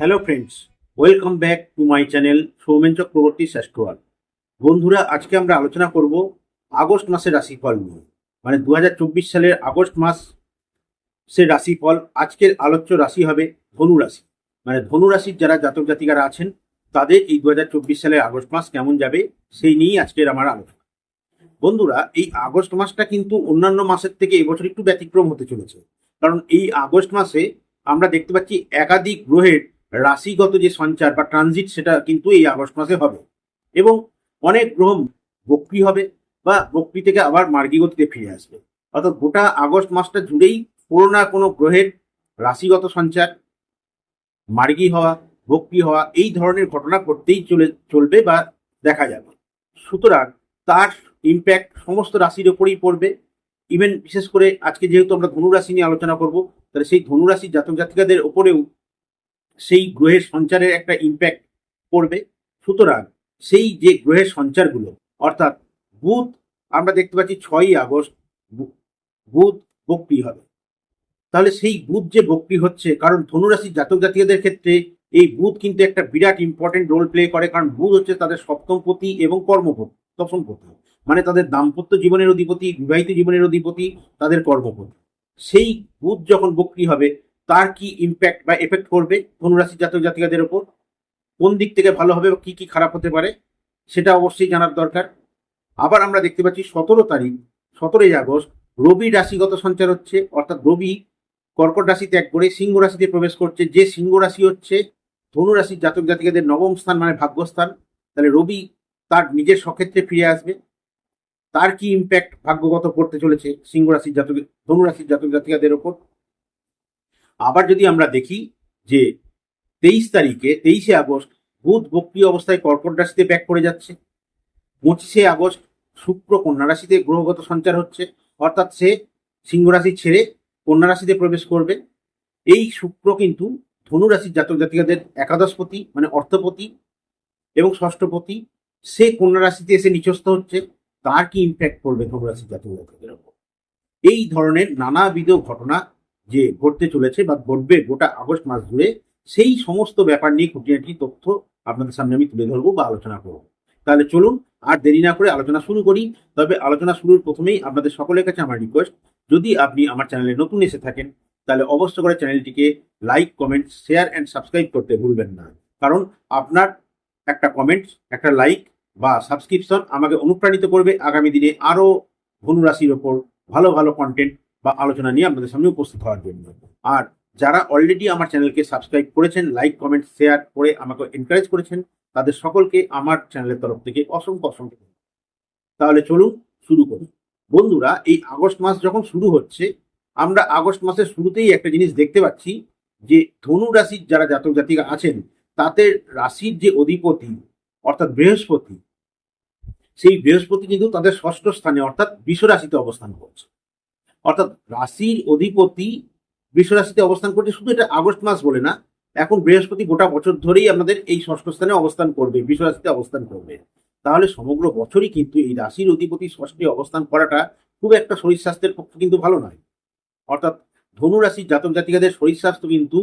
Hello friends welcome back to my channel Soumen Chakraborty শ্রেষ্ঠওয়াল বন্ধুরা, আজকে আমরা আলোচনা করব আগস্ট মাসের রাশিফল নিয়ে। মানে দু হাজার চব্বিশ সালের আগস্ট মাস সে রাশিফল, আজকের আলোচ্য রাশি হবে ধনু রাশি। মানে ধনু রাশির যারা জাতক জাতিকারা আছেন, তাদের এই দু হাজার চব্বিশ সালের আগস্ট মাস কেমন যাবে, সেই নিয়েই আজকের আমার আলোচনা। বন্ধুরা, এই আগস্ট মাসটা কিন্তু অন্যান্য মাসের থেকে এবছর একটু ব্যতিক্রম হতে চলেছে। কারণ এই আগস্ট মাসে আমরা দেখতে পাচ্ছি একাধিক গ্রহের রাশিগত যে সঞ্চার বা ট্রানজিট সেটা কিন্তু এই আগস্ট মাসে হবে। এবং অনেক গ্রহ বক্রি হবে বা বক্রি থেকে আবার মার্গী গতিতে ফিরে আসবে। অর্থাৎ গোটা আগস্ট মাসটা জুড়েই কোনো না কোনো গ্রহের রাশিগত সঞ্চার, মার্গী হওয়া, বক্রি হওয়া এই ধরনের ঘটনা ঘটতেই চলে, চলবে বা দেখা যাবে। সুতরাং তার ইম্প্যাক্ট সমস্ত রাশির ওপরেই পড়বে। ইভেন বিশেষ করে আজকে যেহেতু আমরা ধনু রাশি নিয়ে আলোচনা করব, তাহলে সেই ধনু রাশির জাতক জাতিকাদের ওপরেও সেই গ্রহের সঞ্চারের একটা ইম্প্যাক্ট পড়বে। সুতরাং সেই যে গ্রহের সঞ্চারগুলো, অর্থাৎ বুধ, আমরা দেখতে পাচ্ছি ছয়ই আগস্ট বুধ বক্রি হবে। তাহলে সেই বুধ যে বক্রি হচ্ছে, কারণ ধনুরাশির জাতক জাতীয়দের ক্ষেত্রে এই বুধ কিন্তু একটা বিরাট ইম্পর্টেন্ট রোল প্লে করে, কারণ বুধ হচ্ছে তাদের সপ্তম সপ্তমপতি এবং কর্মপতি দশমপতি মানে তাদের দাম্পত্য জীবনের অধিপতি, বিবাহিত জীবনের অধিপতি, তাদের কর্মপতি। সেই বুধ যখন বক্রি হবে তার কি ইম্প্যাক্ট বা এফেক্ট করবে ধনুরাশির জাতক জাতিকাদের ওপর কোন দিক থেকে ভালো হবে বা কি কি খারাপ হতে পারে? সেটা অবশ্যই জানার দরকার। আবার আমরা দেখতে পাচ্ছি সতেরো তারিখ, সতেরোই আগস্ট, রবি রাশিগত সঞ্চার হচ্ছে, অর্থাৎ রবি কর্কট রাশি ত্যাগ করে সিংহ রাশিতে প্রবেশ করছে। যে সিংহ রাশি হচ্ছে ধনুরাশির জাতক জাতিকাদের নবম স্থান মানে ভাগ্যস্থান। তাহলে রবি তার নিজের সক্ষেত্রে ফিরে আসবে। তার কি ইম্প্যাক্ট ভাগ্যগত পড়তে চলেছে সিংহ রাশির জাতক ধনু রাশির জাতক জাতিকাদের ওপর আবার যদি আমরা দেখি যে তেইশ তারিখে, তেইশে আগস্ট বুধ বক্রি অবস্থায় কর্কট রাশিতে ব্যাক করে যাচ্ছে। পঁচিশে আগস্ট শুক্র কন্যা রাশিতে গ্রহগত সঞ্চার হচ্ছে। অর্থাৎ সে সিংহ রাশি ছেড়ে কন্যা রাশিতে প্রবেশ করবে। এই শুক্র কিন্তু ধনু রাশির জাতক জাতিকাদের একাদশপতি মানে অর্থপতি এবং ষষ্ঠপতি। সে কন্যা রাশিতে এসে নিচস্থ হচ্ছে। তার কি ইম্প্যাক্ট পড়বে ধনু রাশির জাতক জাতিকাদের উপর? এই ধরনের নানাবিধ ঘটনা যে ঘটতে চলেছে বা ঘটবে গোটা আগস্ট মাস জুড়ে, সেই সমস্ত ব্যাপার নিয়ে খুঁটিনাটি তথ্য আপনাদের সামনে আমি তুলে ধরবো বা আলোচনা করব। তাহলে চলুন আর দেরি না করে আলোচনা শুরু করি। তবে আলোচনা শুরুর প্রথমেই আপনাদের সকলের কাছে আমার রিকোয়েস্ট যদি আপনি আমার চ্যানেলে নতুন এসে থাকেন, তাহলে অবশ্য করে চ্যানেলটিকে like comment share and subscribe করতে ভুলবেন না। কারণ আপনার একটা কমেন্ট একটা লাইক বা সাবস্ক্রিপশন আমাকে অনুপ্রাণিত করবে আগামী দিনে আরও ধনুরাশির ওপর ভালো ভালো কন্টেন্ট বা আলোচনা নিয়ে আপনাদের সামনে উপস্থিত হওয়ার জন্য। আর যারা অলরেডি আমার চ্যানেলকে সাবস্ক্রাইব করেছেন লাইক কমেন্ট শেয়ার করে আমাকে এনকারেজ করেছেন, তাদের সকলকে আমার চ্যানেলের তরফ থেকে অসংখ্য অসংখ্য। তাহলে চলুন শুরু করি। বন্ধুরা, এই আগস্ট মাস যখন শুরু হচ্ছে, আমরা আগস্ট মাসের শুরুতেই একটা জিনিস দেখতে পাচ্ছি যে ধনু রাশির যারা জাতক জাতিকা আছেন, তাদের রাশির যে অধিপতি, অর্থাৎ বৃহস্পতি, সেই বৃহস্পতি কিন্তু তাদের ষষ্ঠ স্থানে, অর্থাৎ বিষ রাশিতে অবস্থান করছে। অর্থাৎ রাশির অধিপতি বিষ রাশিতে অবস্থান করছে, শুধু এটা আগস্ট মাস বলে না, এখন বৃহস্পতি গোটা বছর ধরেই আমাদের এই ষষ্ঠ স্থানে অবস্থান করবে বিষ রাশিতে অবস্থান করবে। তাহলে সমগ্র বছরই কিন্তু এই রাশির অধিপতি ষষ্ঠে অবস্থান করাটা খুব একটা শরীর স্বাস্থ্যের পক্ষে কিন্তু ভালো নয়। অর্থাৎ ধনু রাশির জাতক জাতিকাদের শরীর স্বাস্থ্য কিন্তু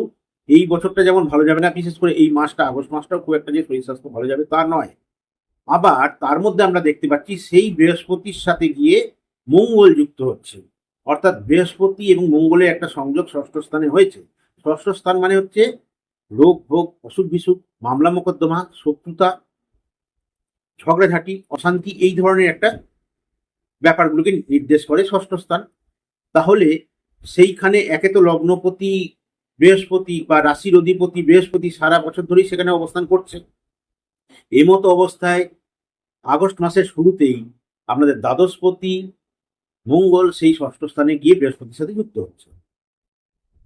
এই বছরটা যেমন ভালো যাবে না, বিশেষ করে এই মাসটা, আগস্ট মাসটাও খুব একটা যে শরীর স্বাস্থ্য ভালো যাবে তা নয়। আবার তার মধ্যে আমরা দেখতে পাচ্ছি সেই বৃহস্পতির সাথে গিয়ে মঙ্গল যুক্ত হচ্ছে। অর্থাৎ বৃহস্পতি এবং মঙ্গলের একটা সংযোগ ষষ্ঠ স্থানে হয়েছে। ষষ্ঠ স্থান মানে হচ্ছে রোগ, ভোগ, অসুখ, বিসুখ, মামলা, মোকদ্দমা, শত্রুতা, ঝগড়াঝাটি, অশান্তি এই ধরনের একটা ব্যাপারগুলোকে নির্দেশ করে ষষ্ঠ স্থান। তাহলে সেইখানে একে তো লগ্নপতি, বৃহস্পতি বা রাশির অধিপতি, বৃহস্পতি সারা বছর ধরেই সেখানে অবস্থান করছে। এই মতো অবস্থায় আগস্ট মাসের শুরুতেই আপনাদের দ্বাদশপতি মঙ্গল সেই ষষ্ঠ স্থানে গিয়ে বৃহস্পতির সাথে যুক্ত হচ্ছে।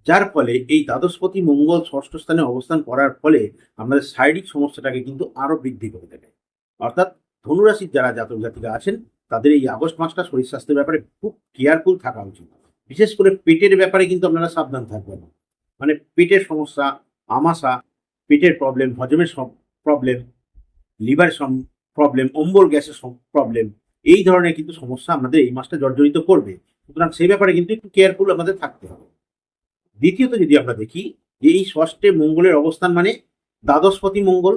যার ফলে এই দ্বাদশপতি মঙ্গল ষষ্ঠ স্থানে অবস্থান করার ফলে আমাদের শারীরিক সমস্যাটাকে কিন্তু আরও বৃদ্ধি করে দেবে। অর্থাৎ ধনুরাশির যারা জাতক জাতিকা আছেন, তাদের এই আগস্ট মাসটা শরীর স্বাস্থ্যের ব্যাপারে খুব কেয়ারফুল থাকা উচিত। বিশেষ করে পেটের ব্যাপারে কিন্তু আপনারা সাবধান থাকবেন। মানে পেটের সমস্যা, আমাশা, পেটের প্রবলেম হজমের প্রবলেম লিভার প্রবলেম অম্বল গ্যাসের প্রবলেম এই ধরনের কিন্তু সমস্যা আমাদের এই মাসটা জর্জরিত করবে। সুতরাং সেই ব্যাপারে কিন্তু একটু কেয়ারফুল আমাদের থাকতে হবে। দ্বিতীয়ত যদি আমরা দেখি যে এই ষষ্ঠে মঙ্গলের অবস্থান মানে দ্বাদশপতি মঙ্গল।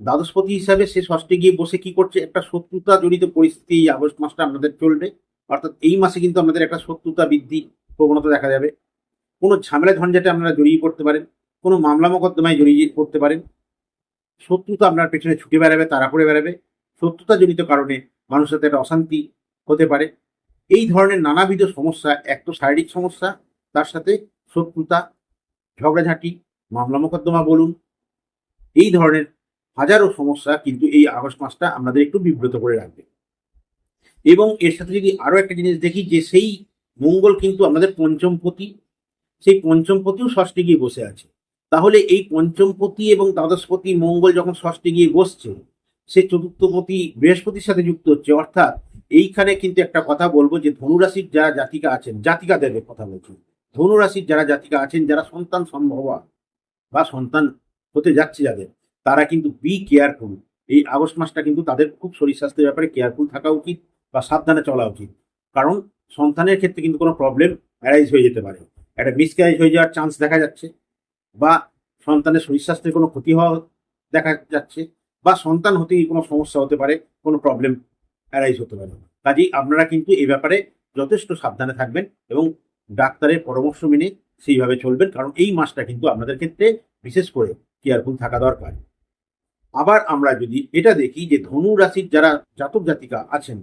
দ্বাদশপতি হিসাবে সে ষষ্ঠে গিয়ে বসে কি করছে? একটা শত্রুতা জড়িত পরিস্থিতি এই আগস্ট মাসটা আমাদের চলবে। অর্থাৎ এই মাসে কিন্তু আমাদের একটা শত্রুতা বৃদ্ধি প্রবণতা দেখা যাবে। কোনো ঝামেলা ঝঞ্ঝাটে আপনারা জড়িয়ে পড়তে পারেন। কোনো মামলা মোকদ্দমায় জড়িয়ে পড়তে পারেন। শত্রুতা আপনার পেছনে ছুটে বেড়াবে তারা করে বেড়াবে। শত্রুতা জনিত কারণে মানুষের সাথে একটা অশান্তি হতে পারে। এই ধরনের নানাবিধ সমস্যা, এক তো শারীরিক সমস্যা, তার সাথে শত্রুতা, ঝগড়াঝাঁটি, মামলা মোকদ্দমা বলুন, এই ধরনের হাজারো সমস্যা কিন্তু এই আগস্ট মাসটা আমাদের একটু বিব্রত করে রাখবে। এবং এর সাথে যদি আরও একটা জিনিস দেখি যে সেই মঙ্গল কিন্তু আমাদের পঞ্চমপতি, সেই পঞ্চমপতিও ষষ্ঠে গিয়ে বসে আছে। তাহলে এই পঞ্চমপতি এবং দ্বাদশপতি মঙ্গল যখন ষষ্ঠে গিয়ে বসছে সে চতুর্থপতি বৃহস্পতির সাথে যুক্ত হচ্ছে। অর্থাৎ এইখানে কিন্তু একটা কথা বলব যে ধনুরাশির যারা জাতিকা আছেন, জাতিকাদের কথা বলছি। ধনুরাশির যারা জাতিকা আছেন, যারা সন্তান সম্ভবা বা সন্তান হতে যাচ্ছে যাদের, তারা কিন্তু বি কেয়ারফুল এই আগস্ট মাসটা কিন্তু তাদের খুব শরীর স্বাস্থ্যের ব্যাপারে কেয়ারফুল থাকা উচিত বা সাবধানে চলা উচিত। কারণ সন্তানের ক্ষেত্রে কিন্তু কোনো প্রবলেম অ্যারাইজ হয়ে যেতে পারে। একটা মিসক্যারেজ হয়ে যাওয়ার চান্স দেখা যাচ্ছে বা সন্তানের শরীর স্বাস্থ্যের কোনো ক্ষতি হওয়া দেখা যাচ্ছে। বা সন্তান হতেই কোনো সমস্যা হতে পারে, কোনো প্রবলেম অ্যারাইজ হতে পারে। কাজেই আপনারা কিন্তু এই ব্যাপারে যথেষ্ট সাবধানে থাকবেন এবং ডাক্তারের পরামর্শ মেনে সেইভাবে চলবেন, কারণ এই মাসটা কিন্তু আপনাদের ক্ষেত্রে বিশেষ করে কেয়ারফুল থাকা দরকার। আবার আমরা যদি এটা দেখি যে ধনু রাশির যারা জাতক জাতিকা আছেন,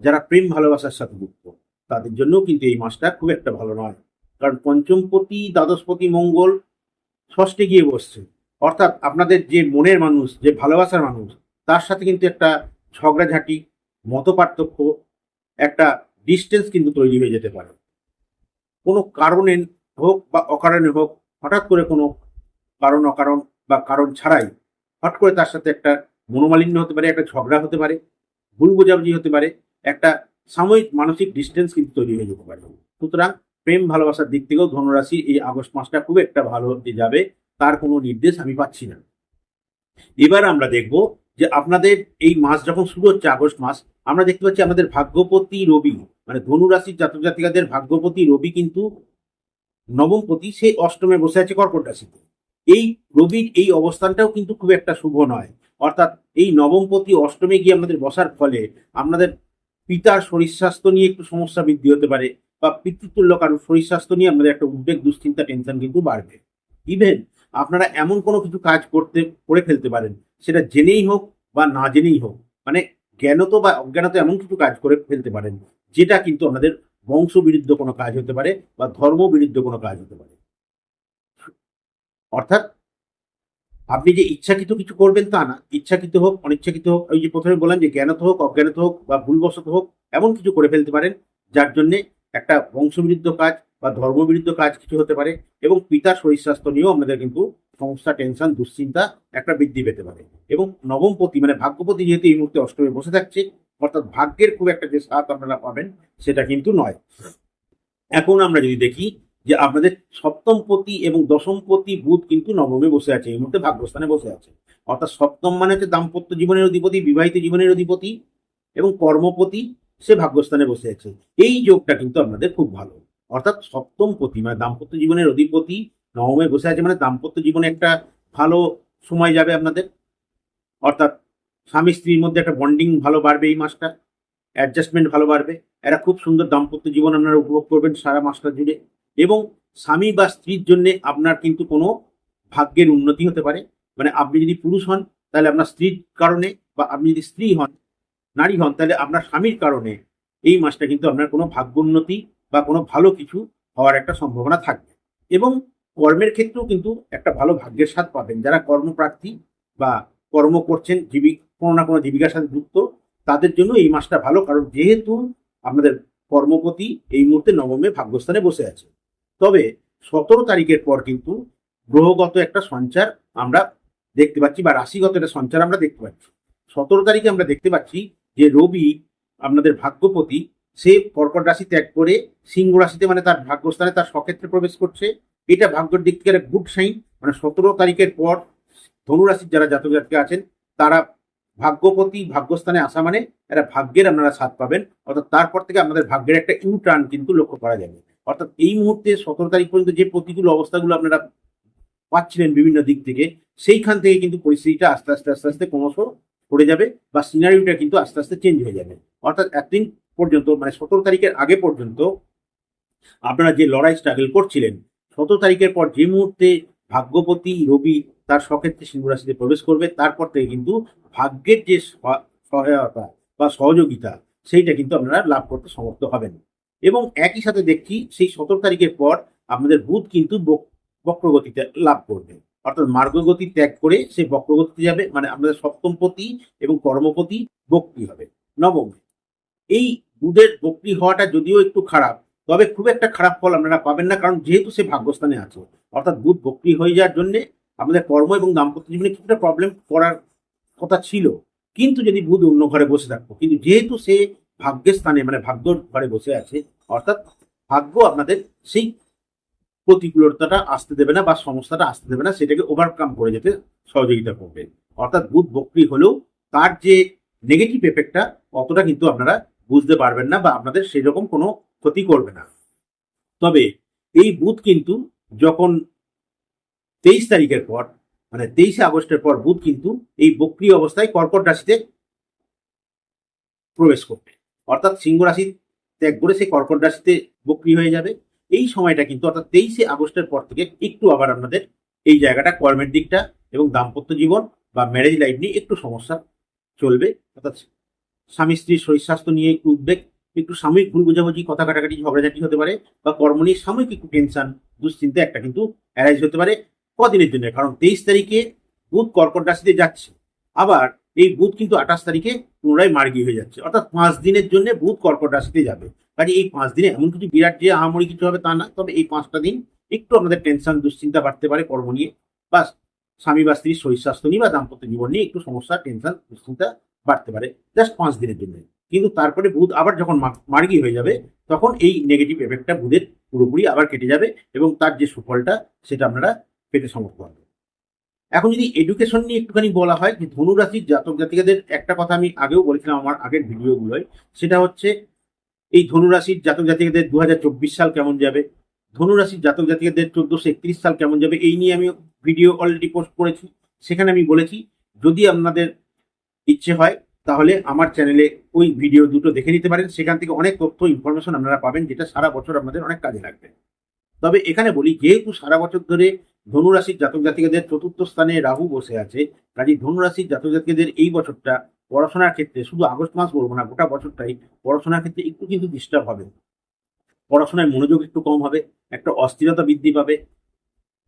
যারা প্রেম ভালোবাসার সাথে যুক্ত, তাদের জন্য কিন্তু এই মাসটা খুব একটা ভালো নয়। কারণ পঞ্চমপতি, দ্বাদশপতি, মঙ্গল ষষ্ঠে গিয়ে বসছে। অর্থাৎ আপনাদের যে মনের মানুষ, যে ভালোবাসার মানুষ, তার সাথে কিন্তু একটা ঝগড়াঝাঁটি মত পার্থক্য একটা ডিস্টেন্স কিন্তু তৈরি হয়ে যেতে পারে। কোনো কারণে হোক বা অকারণে হোক, হঠাৎ করে কোনো কারণ অকারণ বা কারণ ছাড়াই হঠাৎ করে তার সাথে একটা মনোমালিন্য হতে পারে, একটা ঝগড়া হতে পারে, ভুল বোঝাবুঝি হতে পারে, একটা সাময়িক মানসিক ডিস্টেন্স কিন্তু তৈরি হয়ে যেতে পারে। সুতরাং প্রেম, ভালোবাসার দিক থেকেও ধনুরাশি এই আগস্ট মাসটা খুব একটা ভালো হতে যাবে। তার কোনো নির্দেশ আমি পাচ্ছি না। এবার আমরা দেখব যে আপনাদের এই মাস যখন শুরু হচ্ছে, আগস্ট মাস, আমরা দেখতে পাচ্ছি আমাদের ভাগ্যপতি রবি মানে ধনুরাশির জাতক জাতিকাদের ভাগ্যপতি রবি কিন্তু নবমপতি, সে অষ্টমে বসে আছে কর্কট রাশিতে। এই রবির এই অবস্থানটাও কিন্তু খুব একটা শুভ নয়। অর্থাৎ এই নবমপতি, অষ্টমে গিয়ে আমাদের বসার ফলে আপনাদের পিতার শরীর স্বাস্থ্য নিয়ে একটু সমস্যা বৃদ্ধি হতে পারে বা পিতৃতুল্য কারণ শরীর স্বাস্থ্য নিয়ে আমাদের একটা উদ্বেগ, দুশ্চিন্তা টেনশন কিন্তু বাড়বে। ইভেন আপনারা এমন কোনো কিছু কাজ করতে, করে ফেলতে পারেন। সেটা জেনেই হোক বা না জেনেই হোক মানে জ্ঞানত বা অজ্ঞানত এমন কিছু কাজ করে ফেলতে পারেন, যেটা কিন্তু আমাদের বংশ বিরুদ্ধ কোনো কাজ হতে পারে বা ধর্ম বিরুদ্ধ কোনো কাজ হতে পারে। অর্থাৎ আপনি যে ইচ্ছাকৃত কিছু করবেন তা না, ইচ্ছাকৃত হোক, অনিচ্ছাকৃত হোক, ওই যে প্রথমে বললাম যে জ্ঞানত হোক, অজ্ঞানত হোক বা ভুলবশত হোক, এমন কিছু করে ফেলতে পারেন, যার জন্যে একটা বংশবিরুদ্ধ কাজ বা ধর্মবিরুদ্ধ কাজ কিছু হতে পারে এবং পিতার শরীর স্বাস্থ্য নিয়েও আমাদের কিন্তু সমস্যা টেনশন দুশ্চিন্তা একটা বৃদ্ধি পেতে পারে। এবং নবমপতি মানে ভাগ্যপতি যেহেতু এই মুহূর্তে অষ্টমে বসে থাকছে, অর্থাৎ ভাগ্যের খুব একটা যে সাথ আপনারা পাবেন সেটা কিন্তু নয়। এখন আমরা যদি দেখি যে আপনাদের সপ্তমপতি এবং দশমপতি বুধ কিন্তু নবমে বসে আছে, এই মুহূর্তে ভাগ্যস্থানে বসে আছে। অর্থাৎ সপ্তম মানে হচ্ছে দাম্পত্য জীবনের অধিপতি, বিবাহিত জীবনের অধিপতি এবং কর্মপতি, সে ভাগ্যস্থানে বসে আছে। এই যোগটা কিন্তু আপনাদের খুব ভালো। অর্থাৎ সপ্তম পতি মানে দাম্পত্য জীবনের অধিপতি নবমে বসে আছে মানে দাম্পত্য জীবনে একটা ভালো সময় যাবে আপনাদের। অর্থাৎ স্বামী স্ত্রীর মধ্যে একটা বন্ডিং ভালো বাড়বে এই মাসটা অ্যাডজাস্টমেন্ট ভালো বাড়বে। একটা খুব সুন্দর দাম্পত্য জীবন আপনারা উপভোগ করবেন সারা মাসটা জুড়ে। এবং স্বামী বা স্ত্রীর জন্য আপনার কিন্তু কোনো ভাগ্যের উন্নতি হতে পারে। মানে আপনি যদি পুরুষ হন, তাহলে আপনার স্ত্রীর কারণে বা আপনি যদি স্ত্রী হন, নারী হন, তাহলে আপনার স্বামীর কারণে এই মাসটা কিন্তু আপনার কোনো ভাগ্য উন্নতি বা কোনো ভালো কিছু হওয়ার একটা সম্ভাবনা থাকবে। এবং কর্মের ক্ষেত্রেও কিন্তু একটা ভালো ভাগ্যের স্বাদ পাবেন। যারা কর্মপ্রার্থী বা কর্ম করছেন জীবিক কোনো না কোনো জীবিকার সাথে যুক্ত, তাদের জন্য এই মাসটা ভালো। কারণ যেহেতু আপনাদের কর্মপতি এই মুহূর্তে নবমে ভাগ্যস্থানে বসে আছে। তবে সতেরো তারিখের পর কিন্তু গ্রহগত একটা সঞ্চার আমরা দেখতে পাচ্ছি বা রাশিগত একটা সঞ্চার আমরা দেখতে পাচ্ছি। সতেরো তারিখে আমরা দেখতে পাচ্ছি যে রবি আপনাদের ভাগ্যপতি সে কর্কট রাশি ত্যাগ করে সিংহ রাশিতে মানে তার ভাগ্যস্থানে তার সক্ষেত্রে প্রবেশ করছে। এটা ভাগ্যের দিক থেকে গুড সাইন মানে সতেরো তারিখের পর ধনুরাশির যারা জাতক জাতিকা আছেন, তারা ভাগ্যপতি, ভাগ্যস্থানে আসা মানে একটা ভাগ্যের আপনারা স্বাদ পাবেন। অর্থাৎ তারপর থেকে আমাদের ভাগ্যের একটা ইউ টার্ন কিন্তু লক্ষ্য করা যাবে। অর্থাৎ এই মুহূর্তে সতেরো তারিখ পর্যন্ত যে প্রতিকূল অবস্থাগুলো আপনারা পাচ্ছিলেন বিভিন্ন দিক থেকে, সেইখান থেকে কিন্তু পরিস্থিতিটা আস্তে আস্তে আস্তে আস্তে ক্রমশ পড়ে যাবে বা সিনারিওটা কিন্তু আস্তে আস্তে চেঞ্জ হয়ে যাবে। অর্থাৎ একদিন পর্যন্ত মানে সতেরো তারিখের আগে পর্যন্ত আপনারা যে লড়াই স্ট্রাগল করছিলেন, সতেরো তারিখের পর যে মুহূর্তে ভাগ্যপতি রবি তার সক্ষেত্রে সিংহ রাশিতে প্রবেশ করবে, তারপর থেকে কিন্তু ভাগ্যের যে সহ- সহায়তা বা সহযোগিতা, সেইটা কিন্তু আপনারা লাভ করতে সমর্থ হবেন। এবং একই সাথে দেখছি সেই সতেরো তারিখের পর আপনাদের বুধ কিন্তু বক- বক্রগতিতে লাভ করবে। অর্থাৎ মার্গগতি ত্যাগ করে সে বক্রগতিতে যাবে মানে আপনাদের সপ্তমপতি এবং কর্মপতি বক্রি হবে। নবম এই দুধের বক্রি হওয়াটা যদিও একটু খারাপ, তবে খুব একটা খারাপ ফল আপনারা পাবেন না, কারণ যেহেতু সে ভাগ্যস্থানে আছে। অর্থাৎ বুধ বক্রি হয়ে যাওয়ার জন্য আমাদের কর্ম এবং দাম্পত্য জীবনে কিছুটা প্রবলেম করার কথা ছিল। কিন্তু যদি বুধ অন্য ঘরে বসে থাকতো, কিন্তু যেহেতু সে ভাগ্যের স্থানে মানে ভাগ্য ঘরে বসে আছে, অর্থাৎ ভাগ্য আপনাদের সেই প্রতিকূলতাটা আসতে দেবে না বা সমস্যাটা আসতে দেবে না, সেটাকে ওভারকাম করে যেতে সহযোগিতা করবে। অর্থাৎ বুধ বক্রি হলেও তার যে নেগেটিভ এফেক্টটা অতটা কিন্তু আপনারা বুঝতে পারবেন না বা আপনাদের সেই রকম কোনো ক্ষতি করবে না। তবে এই বুধ কিন্তু যখন তেইশ তারিখের পর মানে তেইশে আগস্টের পর বুধ কিন্তু এই বক্রি অবস্থায় কর্কট রাশিতে প্রবেশ করবে। অর্থাৎ সিংহ রাশি ত্যাগ করে সে কর্কট রাশিতে বক্রি হয়ে যাবে। এই সময়টা কিন্তু অর্থাৎ তেইশে আগস্টের পর থেকে একটু আবার আপনাদের এই জায়গাটা, কর্মের দিকটা এবং দাম্পত্য জীবন বা ম্যারেজ লাইফ নিয়ে একটু সমস্যা চলবে। অর্থাৎ স্বামী স্ত্রীর শরীর স্বাস্থ্য নিয়ে একটু উদ্বেগ, একটু সাময়িক ভুল বোঝাবুঝি কথা কাটাকাটি ঝগড়াঝাটি হতে পারে বা কর্ম নিয়ে সাময়িক একটু টেনশন দুশ্চিন্তা একটা কিন্তু অ্যারাইজ হতে পারে কদিনের জন্য। কারণ তেইশ তারিখে বুধ কর্কট রাশিতে যাচ্ছে, আবার এই বুধ কিন্তু আঠাশ তারিখে পুনরায় মার্গি হয়ে যাচ্ছে। অর্থাৎ পাঁচ দিনের জন্য বুধ কর্কট রাশিতে যাবে। কাজে এই পাঁচ দিনে এমন কিছু বিরাট যে আহামরি কিছু হবে তা না, তবে এই পাঁচটা দিন একটু আমাদের টেনশন দুশ্চিন্তা বাড়তে পারে কর্ম নিয়ে। বা স্বামী বা স্ত্রীর শরীর স্বাস্থ্য নিয়ে বা দাম্পত্য জীবন নিয়ে একটু সমস্যা টেনশন দুশ্চিন্তা বাড়তে পারে। জাস্ট পাঁচ দিনের জন্য। কিন্তু তারপরে বুধ আবার যখন মার্গী হয়ে যাবে, তখন এই নেগেটিভ এফেক্টটা বুধের পুরোপুরি আবার কেটে যাবে এবং তার যে সুফলটা, সেটা আপনারা পেতে সমর্থ হবে এখন যদি এডুকেশন নিয়ে একটুখানি বলা হয়, যে ধনুরাশির জাতক জাতিকাদের, একটা কথা আমি আগেও বলেছিলাম আমার আগের ভিডিওগুলোয়, সেটা হচ্ছে এই ধনুরাশির জাতক জাতিকাদের দু সাল কেমন যাবে? ধনুরাশির জাতক জাতিকাদের চোদ্দশো একত্রিশ সাল কেমন যাবে? এই নিয়ে আমি ভিডিও অলরেডি পোস্ট করেছি। সেখানে আমি বলেছি, যদি আপনাদের ইচ্ছে হয়, তাহলে আমার চ্যানেলে ওই ভিডিও দুটো দেখে নিতে পারেন। সেখান থেকে অনেক তথ্য ইনফরমেশন আপনারা পাবেন, যেটা সারা বছর আপনাদের অনেক কাজে লাগবে। তবে এখানে বলি, যেহেতু সারা বছর ধরে ধনুরাশির জাতক জাতিকাদের চতুর্থ স্থানে রাহু বসে আছে কাজে ধনুরাশির জাতক জাতিকাদের এই বছরটা পড়াশোনার ক্ষেত্রে, শুধু আগস্ট মাস বলব না, গোটা বছরটাই পড়াশোনার ক্ষেত্রে একটু কিন্তু ডিস্টার্ব হবে। পড়াশোনায় মনোযোগ একটু কম হবে, একটা অস্থিরতা বৃদ্ধি পাবে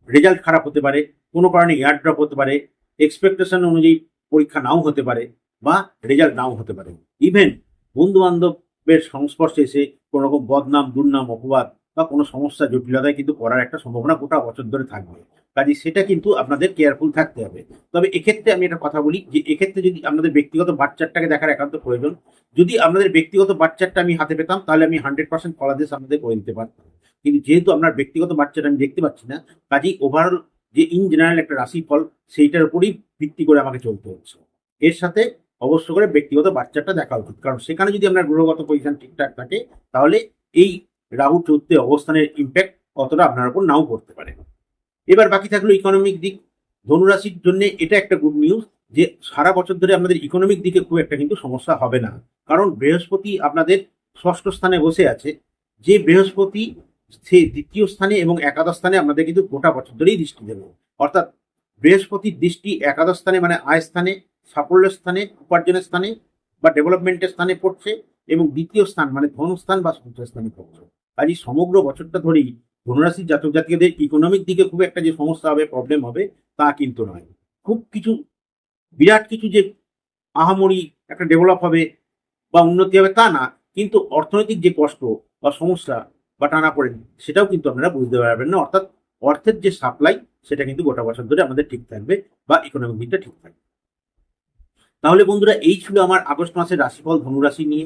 রেজাল্ট খারাপ হতে পারে, কোনো কারণে এয়ার ড্রপ হতে পারে এক্সপেকটেশন অনুযায়ী পরীক্ষা নাও হতে পারে বা রেজাল্ট নাও হতে পারে। ইভেন বন্ধু বান্ধবের সংস্পর্শে এসে কোনো রকম বদনাম, দুর্নাম, অপবাদ বা কোনো সমস্যা, জটিলতায় কিন্তু পড়ার একটা সম্ভাবনা গোটা বছর ধরে থাকবে। কাজে সেটা কিন্তু আপনাদের কেয়ারফুল থাকতে হবে। তবে এক্ষেত্রে আমি একটা কথা বলি যে, এক্ষেত্রে যদি আপনাদের ব্যক্তিগত বাচ্চাটাকে দেখার একান্ত প্রয়োজন, যদি আপনাদের ব্যক্তিগত বাচ্চাটা আমি হাতে পেতাম, তাহলে আমি হান্ড্রেড পার্সেন্ট ফলাদেশ আপনাদের করে দিতে পারতাম। কিন্তু যেহেতু আপনার ব্যক্তিগত বাচ্চাটা আমি দেখতে পাচ্ছি না, কাজেই ওভারঅল যে ইন জেনারেল একটা রাশিফল সেইটার উপরেই ভিত্তি করে আমাকে চলতে হচ্ছে। এর সাথে অবশ্য করে ব্যক্তিগত বাচ্চাটা দেখা উচিত। কারণ সেখানে যদি আপনার গ্রহগত পজিশন ঠিকঠাক থাকে, তাহলে এই রাহু চৌদ্দে অবস্থানের ইম্প্যাক্ট অতটা আপনার উপর নাও পড়তে পারে। এবার বাকি থাকল ইকোনমিক দিক। ধনুরাশির জন্য এটা একটা গুড নিউজ যে সারা বছর ধরে আপনাদের ইকোনমিক দিকে খুব একটা কিন্তু সমস্যা হবে না। কারণ বৃহস্পতি আপনাদের ষষ্ঠ স্থানে বসে আছে। যে বৃহস্পতি দ্বিতীয় স্থানে এবং একাদশ স্থানে আমাদের কিন্তু গোটা বছর ধরেই দৃষ্টি দেবে। অর্থাৎ বৃহস্পতির দৃষ্টি একাদশ স্থানে মানে আয় স্থানে, সাফল্যের স্থানে, উপার্জনের স্থানে বা ডেভেলপমেন্টের স্থানে পড়ছে এবং দ্বিতীয় স্থান মানে ধনস্থান বা সঞ্চয় স্থানে পড়ছে। কাজে সমগ্র বছরটা ধরেই ধনুরাশির জাতক জাতিকাদের ইকোনমিক দিকে খুব একটা যে সমস্যা হবে প্রবলেম হবে, তা কিন্তু নয়। খুব কিছু, বিরাট কিছু যে আহামরি একটা ডেভেলপ হবে বা উন্নতি হবে তা না, কিন্তু অর্থনৈতিক যে কষ্ট বা সমস্যা বা টানা পড়ে সেটাও কিন্তু আপনারা বুঝতে পারবেন না। অর্থাৎ অর্থের যে সাপ্লাই সেটা কিন্তু গোটা বছর ধরে আমাদের ঠিক থাকবে বা ইকোনমিক দিকটা ঠিক থাকবে। তাহলে বন্ধুরা, এই ছিল আমার আগস্ট মাসের রাশিফল ধনুরাশি নিয়ে।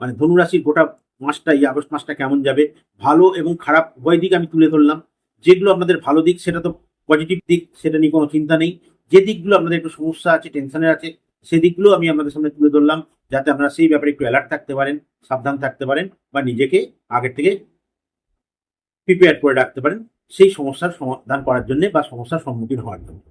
মানে ধনুরাশির গোটা মাসটা, এই আগস্ট মাসটা কেমন যাবে? ভালো এবং খারাপ, উভয় দিক আমি তুলে ধরলাম। যেগুলো আপনাদের ভালো দিক, সেটা তো পজিটিভ দিক, সেটা নিয়ে কোনো চিন্তা নেই। যে দিকগুলো আপনাদের একটু সমস্যা আছে টেনশনের আছে সেই দিকগুলো আমি আপনাদের সামনে তুলে ধরলাম, যাতে আপনারা সেই ব্যাপারে একটু অ্যালার্ট থাকতে পারেন, সাবধান থাকতে পারেন বা নিজেকে আগের থেকে প্রিপেয়ার করে রাখতে পারেন, সেই সমস্যার সমাধান করার জন্য বা সমস্যার সম্মুখীন হওয়ার জন্য।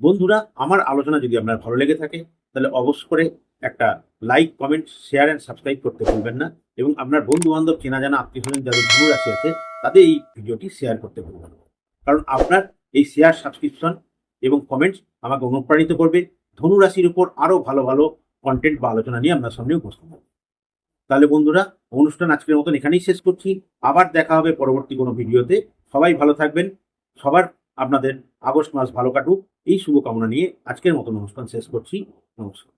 বন্ধুরা, আমার আলোচনা যদি আপনার ভালো লেগে থাকে, তাহলে অবশ্য করে একটা like comment share and subscribe করতে ভুলবেন না এবং আপনার বন্ধু বান্ধব চেনা জানা, আত্মীয় স্বজন যাদের ধনু রাশি আছে, তাদের এই ভিডিওটি শেয়ার করতে ভুলবেন না। কারণ আপনার এই শেয়ার সাবস্ক্রিপশন এবং কমেন্টস আমাকে অনুপ্রাণিত করবে। ধনু রাশির উপর আরও ভালো ভালো কন্টেন্ট বা আলোচনা নিয়ে আপনার সামনে উপস্থিত হবে। তাহলে বন্ধুরা, অনুষ্ঠান আজকের মতন এখানেই শেষ করছি। আবার দেখা হবে পরবর্তী কোনো ভিডিওতে। সবাই ভালো থাকবেন। সবার আপনাদের আগস্ট মাস ভালো কাটুক। এই শুভকামনা নিয়ে আজকের মতন অনুষ্ঠান শেষ করছি। নমস্কার।